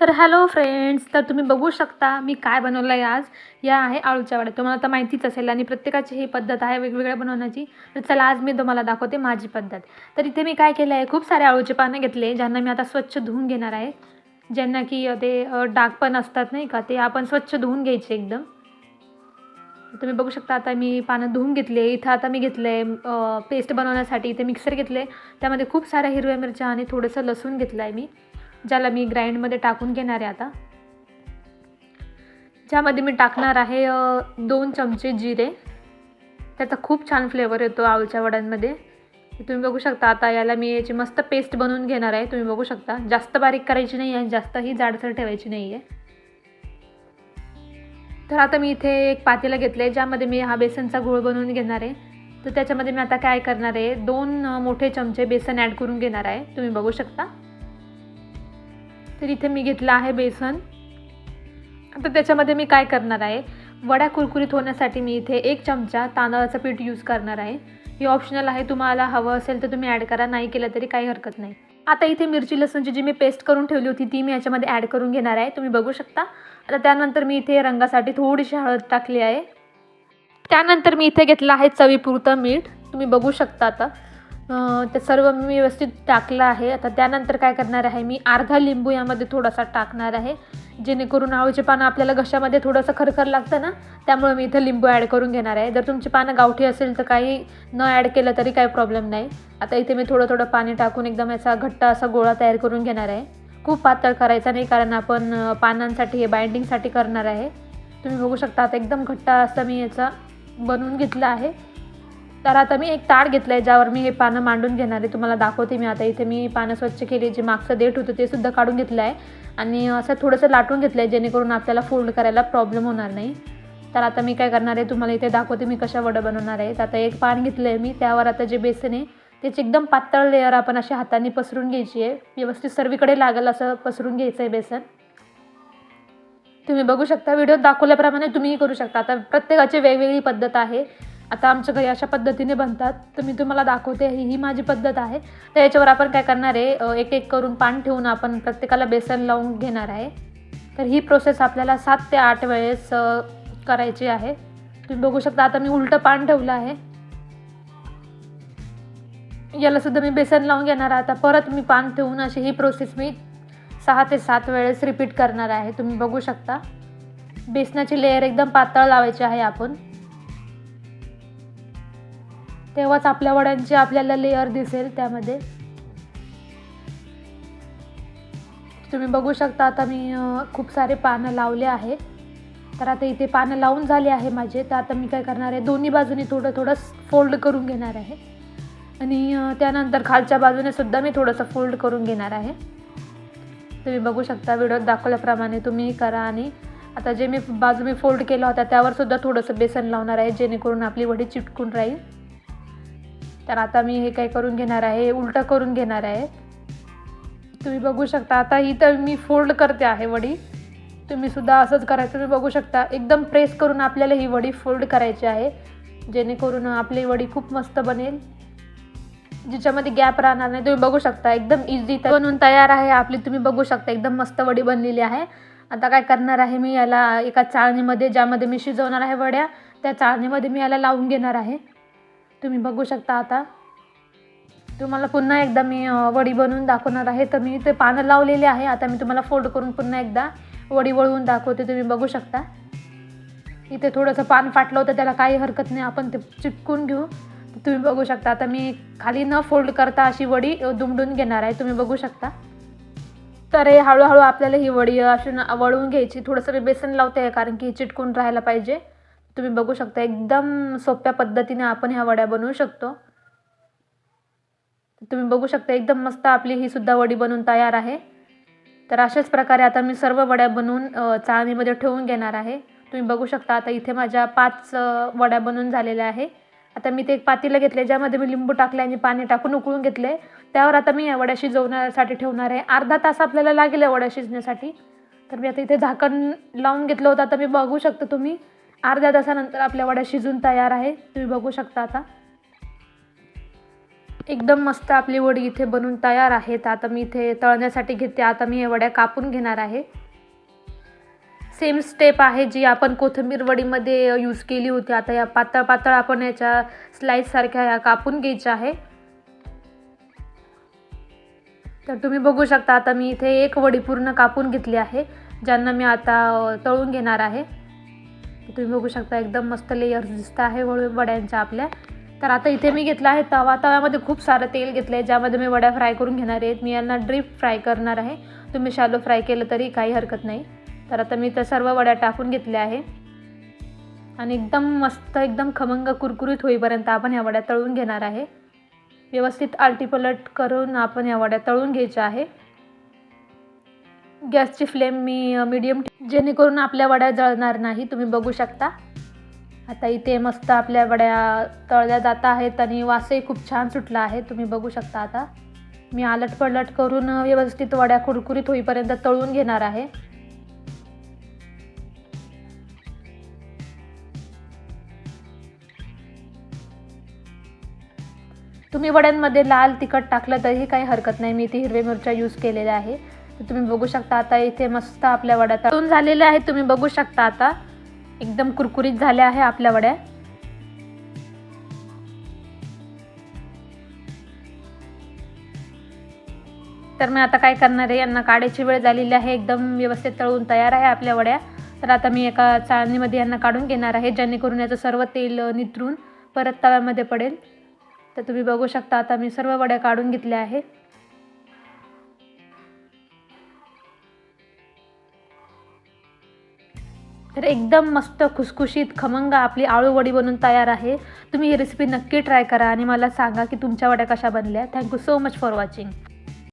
तर hello friends तर तुम्ही बघू शकता मी काय बनवलं आहे आज. या आहे आळूच्या वड्या तुम्हाला तर माहितीच असेल आणि प्रत्येकाची ही पद्धत आहे वेगवेगळ्या बनवण्याची. तर चला आज मी तुम्हाला दाखवते माझी पद्धत. तर इथे मी काय केलं आहे खूप सारे आळूचे पानं घेतले ज्यांना मी आता स्वच्छ धुवून घेणार आहे. ज्यांना की ते डाग पण असतात नाही का ते आपण स्वच्छ धुवून घ्यायचे एकदम. तुम्ही बघू शकता आता मी पानं धुवून घेतले. इथं आता मी घेतलं आहे पेस्ट बनवण्यासाठी इथे मिक्सर घेतले त्यामध्ये खूप साऱ्या हिरव्या मिरच्या आणि थोडंसं लसूण घेतलं आहे मी. ज्याला मी ग्राइंडमध्ये टाकून घेणार आहे आता. ज्यामध्ये मी टाकणार आहे दोन चमचे जिरे. त्याचा खूप छान फ्लेवर येतो आवळच्या वड्यांमध्ये. तुम्ही बघू शकता आता याला मी याची मस्त पेस्ट बनवून घेणार आहे. तुम्ही बघू शकता जास्त बारीक करायची नाही आहे जास्तही जाडसर ठेवायची नाही आहे तर आता मी इथे एक पातेला घेतलं आहे ज्यामध्ये मी हा बेसनचा घोळ बनवून घेणार आहे. तर त्याच्यामध्ये मी आता काय करणार आहे दोन मोठे चमचे बेसन ॲड करून घेणार आहे. तुम्ही बघू शकता. तर इथे मी घेतलं आहे बेसन. आता त्याच्यामध्ये मी काय करणार आहे? वड्या कुरकुरीत होण्यासाठी मी इथे एक चमचा तांदळाचं पीठ यूज करणार आहे. हे ऑप्शनल आहे तुम्हाला हवं असेल तर तुम्ही ॲड करा नाही केलं तरी काही हरकत नाही. आता इथे मिरची लसूणची जी मी पेस्ट करून ठेवली होती ती मी याच्यामध्ये ॲड करून घेणार आहे. तुम्ही बघू शकता. आता त्यानंतर मी इथे रंगासाठी थोडीशी हळद टाकली आहे. त्यानंतर मी इथे घेतलं आहे चवीपुरतं मीठ. तुम्ही बघू शकता आता. ते सर्व मी व्यवस्थित टाकलं आहे. आता त्यानंतर काय करणार आहे मी? अर्धा लिंबू यामध्ये थोडासा टाकणार आहे. जेणेकरून आळूचे पानं आपल्याला घशामध्ये थोडंसं खरखर लागतं ना त्यामुळे मी इथं लिंबू ॲड करून घेणार आहे. जर तुमची पानं गावठी असेल तर काही न ॲड केलं तरी काही प्रॉब्लेम नाही. आता इथे मी थोडं थोडं पाणी टाकून एकदम याचा घट्ट असा गोळा तयार करून घेणार आहे. खूप पातळ करायचा नाही कारण आपण पानांसाठी हे बाइंडिंगसाठी करणार आहे. तुम्ही बघू शकता आता एकदम घट्ट असा मी याचा बनवून घेतलं आहे. तर आता मी एक ताड घेतलं आहे ज्यावर मी हे पानं मांडून घेणार आहे. तुम्हाला दाखवते मी आता. इथे मी पानं स्वच्छ केली जे मागचं देठ होतं ते सुद्धा काढून घेतलं आहे आणि असं थोडंसं लाटून घेतलं आहे जेणेकरून आपल्याला फोल्ड करायला प्रॉब्लेम होणार नाही. तर आता मी काय करणार आहे तुम्हाला इथे दाखवते मी कशा वडं बनवणार आहे आता एक पान घेतलं आहे मी. त्यावर आता जे बेसन आहे त्याची एकदम पातळ लेअर आपण अशी हाताने पसरून घ्यायची आहे. व्यवस्थित सर्वीकडे लागेल असं पसरून घ्यायचं आहे बेसन. तुम्ही बघू शकता व्हिडिओत दाखवल्याप्रमाणे तुम्हीही करू शकता. आता प्रत्येकाची वेगवेगळी पद्धत आहे. आता आमच्या घरी अशा पद्धतीने बनतात. तर मी तुम्हाला दाखवते ही ही माझी पद्धत आहे. तर याच्यावर आपण काय करणार आहे एक एक करून पान ठेवून आपण प्रत्येकाला बेसन लावून घेणार आहे. तर ही प्रोसेस आपल्याला सात ते आठ वेळेस करायची आहे. तुम्ही बघू शकता आता मी उलटं पान ठेवलं आहे. याला सुद्धा मी बेसन लावून घेणार आहे. आता परत मी पान ठेवून अशी ही प्रोसेस मी सहा ते सात वेळेस रिपीट करणार आहे. तुम्ही बघू शकता. बेसनाची लेअर एकदम पातळ लावायची आहे आपण. तेव्हाच आपल्या वड्यांची आपल्याला लेअर दिसेल त्यामध्ये. तुम्ही बघू शकता आता मी खूप सारे पानं लावले आहे. तर आता इथे पानं लावून झाले आहे माझे. तर आता मी काय करणार आहे दोन्ही बाजूनी थोडं थोडं फोल्ड करून घेणार आहे. आणि त्यानंतर खालच्या बाजूने सुद्धा मी थोडंसं फोल्ड करून घेणार आहे. तुम्ही बघू शकता व्हिडिओत दाखवल्याप्रमाणे तुम्हीही करा आणि आता जे मी बाजू मी फोल्ड केला होता त्यावर सुद्धा थोडंसं बेसन लावणार आहे जेणेकरून आपली वडी चिटकून राहील. तर आता मी हे काय करून घेणार आहे? उलटं करून घेणार आहे. तुम्ही बघू शकता आता ही तर मी फोल्ड करते आहे वडी. तुम्हीसुद्धा असंच करायचं तुम्ही बघू शकता एकदम प्रेस करून आपल्याला ही वडी फोल्ड करायची आहे. जेणेकरून आपली वडी खूप मस्त बनेल. जिच्यामध्ये गॅप राहणार नाही तुम्ही बघू शकता एकदम इझी बनवून तयार आहे आपली. तुम्ही बघू शकता एकदम मस्त वडी बनलेली आहे. आता काय करणार आहे मी याला एका चाळणीमध्ये ज्यामध्ये मी शिजवणार आहे वड्या त्या चाळणीमध्ये मी याला लावून घेणार आहे. तुम्ही बघू शकता आता. तुम्हाला पुन्हा एकदा मी वडी बनवून दाखवणार आहे. तर मी ते पानं लावलेली आहे. आता मी तुम्हाला फोल्ड करून पुन्हा एकदा वडी वळवून दाखवते. तुम्ही बघू शकता. इथे थोडंसं पान फाटलं होतं. त्याला काही हरकत नाही. आपण ते चिटकून घेऊ. तुम्ही बघू शकता. आता मी खाली न फोल्ड करता अशी वडी दुमडून घेणार आहे. तुम्ही बघू शकता. तर हे हळूहळू आपल्याला ही वडी अशी वळवून घ्यायची. थोडंसं मी बेसन लावते आहे कारण की चिटकून राहायला पाहिजे. तुम्ही बघू शकता एकदम सोप्या पद्धतीने आपण ह्या वड्या बनवू शकतो. तुम्ही बघू शकता एकदम मस्त आपली ही सुद्धा वडी बनवून तयार आहे. तर अशाच प्रकारे आता मी सर्व वड्या बनवून चाळणीमध्ये ठेवून घेणार आहे. तुम्ही बघू शकता आता इथे माझ्या पाच वड्या बनवून झालेल्या आहे. आता मी ते एक पातेलं घेतले ज्यामध्ये मी लिंबू टाकले आणि पाणी टाकून उकळून घेतले. त्यावर आता मी या वड्या शिजवण्यासाठी ठेवणार आहे. अर्धा तास आपल्याला लागेल या वड्या शिजण्यासाठी. तर मी आता इथे झाकण लावून घेतलं होतं आता मी बघू शकतो तुम्ही. अर्ध्या तासानंतर आपल्या वड्या शिजून तयार आहे. तुम्ही बघू शकता आता. एकदम मस्त आपली वडी इथे बनून तयार आहेत. आता मी इथे तळण्यासाठी घेते. आता मी हे वड्या कापून घेणार आहे. सेम स्टेप आहे जी आपण कोथिंबीर वडीमध्ये यूज केली होती. आता या पातळ पातळ आपण याच्या स्लाईससारख्या या कापून घ्यायच्या आहे. तर तुम्ही बघू शकता आता मी इथे एक वडी पूर्ण कापून घेतली आहे ज्यांना मी आता तळून घेणार आहे. तुम्ही बघू शकता एकदम मस्त लेयर्स दिसत आहे वड्यांच्या आपल्या. तर आता इथे मी घेतला आहे तवा. तव्यामध्ये खूप सारं तेल घेतलं आहे ज्यामध्ये मी वड्या फ्राय करून घेणार आहेत मी यांना ड्रीप फ्राय करणार आहे. तुम्ही शालो फ्राय केलं तरी काही हरकत नाही. तर आता मी त्या सर्व वड्या टाकून घेतल्या आहे. आणि एकदम मस्त एकदम खमंग कुरकुरीत होईपर्यंत आपण ह्या वड्या तळून घेणार आहे. व्यवस्थित आलटीपलट करून आपण ह्या वड्या तळून घ्यायच्या आहे. गॅसची फ्लेम मी मीडियम जेणेकरून आपल्या वड्या जळणार नाही तुम्ही बघू शकता. आता इथे मस्त आपल्या वड्या तळल्या जात आहेत आणि वासही खूप छान सुटला आहे तुम्ही बघू शकता आता. मी आलट पलट करून व्यवस्थित वड्या कुरकुरीत होईपर्यंत तळून घेणार आहे. तुम्ही वड्यांमध्ये लाल तिखट टाकलं तरीही काही हरकत नाही. मी इथे हिरवे मिरच्या यूज केलेल्या आहे. तुम्ही बघू शकता आता इथे मस्त आपल्या वड्या तळून झालेल्या आहेत. तुम्ही बघू शकता आता. एकदम कुरकुरीत झाल्या आहे आपल्या वड्या. तर मी आता काय करणार आहे? यांना काढायची वेळ झालेली आहे. एकदम व्यवस्थित तळून तयार आहे आपल्या वड्या. तर आता मी एका चाळणीमध्ये यांना काढून घेणार आहे. जेणेकरून याचं सर्व तेल निथरून नितरून परत तव्यामध्ये पडेल. तर तुम्ही बघू शकता आता मी सर्व वड्या काढून घेतल्या आहे. तर एकदम मस्त खुसखुशीत खमंग आपली आळू वडी बनून तयार आहे. तुम्ही ही रेसिपी नक्की ट्राय करा आणि मला सांगा की तुमच्या वड्या कशा बनल्या. Thank you so much for watching